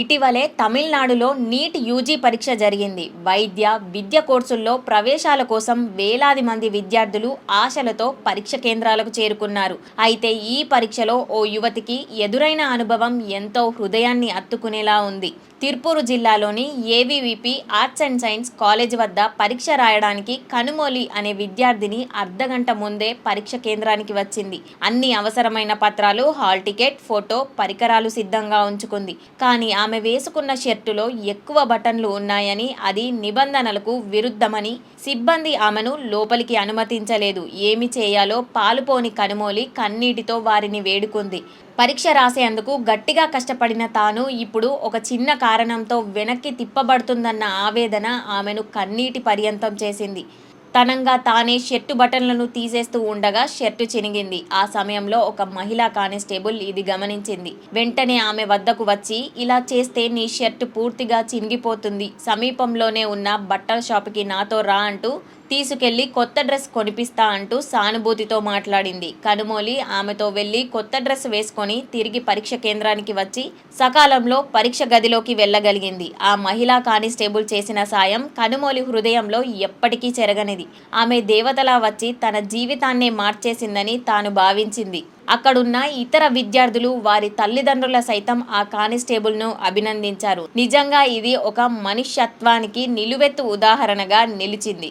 ఇటీవలే తమిళనాడులో NEET UG పరీక్ష జరిగింది. వైద్య విద్య కోర్సుల్లో ప్రవేశాల కోసం వేలాది మంది విద్యార్థులు ఆశలతో పరీక్ష కేంద్రాలకు చేరుకున్నారు. అయితే ఈ పరీక్షలో ఓ యువతికి ఎదురైన అనుభవం ఎంతో హృదయాన్ని అత్తుకునేలా ఉంది. తిరుపూరు జిల్లాలోని AVVP arts and science college వద్ద పరీక్ష రాయడానికి కనుమోలి అనే విద్యార్థిని అర్ధగంట ముందే పరీక్ష కేంద్రానికి వచ్చింది. అన్ని అవసరమైన పత్రాలు హాల్ టికెట్ ఫోటో పరికరాలు సిద్ధంగా ఉంచుకుంది. కానీ ఆమె వేసుకున్న షర్టులో ఎక్కువ బటన్లు ఉన్నాయని అది నిబంధనలకు విరుద్ధమని సిబ్బంది ఆమెను లోపలికి అనుమతించలేదు. ఏమి చేయాలో పాలుపోని కనుమోలి కన్నీటితో వారిని వేడుకుంది. పరీక్ష రాసేందుకు గట్టిగా కష్టపడిన తాను ఇప్పుడు ఒక చిన్న కారణంతో వెనక్కి తిప్పబడుతుందన్న ఆవేదన ఆమెను కన్నీటి పర్యంతం చేసింది. తనంగా తానే షర్టు బటన్లను తీసేస్తూ ఉండగా షర్టు చినిగింది. ఆ సమయంలో ఒక మహిళా కానిస్టేబుల్ ఇది గమనించింది. వెంటనే ఆమె వద్దకు వచ్చి ఇలా చేస్తే నీ షర్టు పూర్తిగా చినిగిపోతుంది. సమీపంలోనే ఉన్న బట్టల షాపుకి నాతో రా అంటూ తీసుకెళ్ళి కొత్త డ్రెస్ కొనిపిస్తా అంటూ సానుభూతితో మాట్లాడింది. కనుమోలి ఆమెతో వెళ్ళి కొత్త డ్రెస్ వేసుకొని తిరిగి పరీక్ష కేంద్రానికి వచ్చి సకాలంలో పరీక్ష గదిలోకి వెళ్ళగలిగింది. ఆ మహిళా కానిస్టేబుల్ చేసిన సాయం కనుమోలి హృదయంలో ఎప్పటికీ చెరగనిది. ఆమె దేవతలా వచ్చి తన జీవితాన్నే మార్చేసిందని తాను భావించింది. అక్కడున్న ఇతర విద్యార్థులు వారి తల్లిదండ్రుల సైతం ఆ కానిస్టేబుల్ను అభినందించారు. నిజంగా ఇది ఒక మనుష్యత్వానికి నిలువెత్తు ఉదాహరణగా నిలిచింది.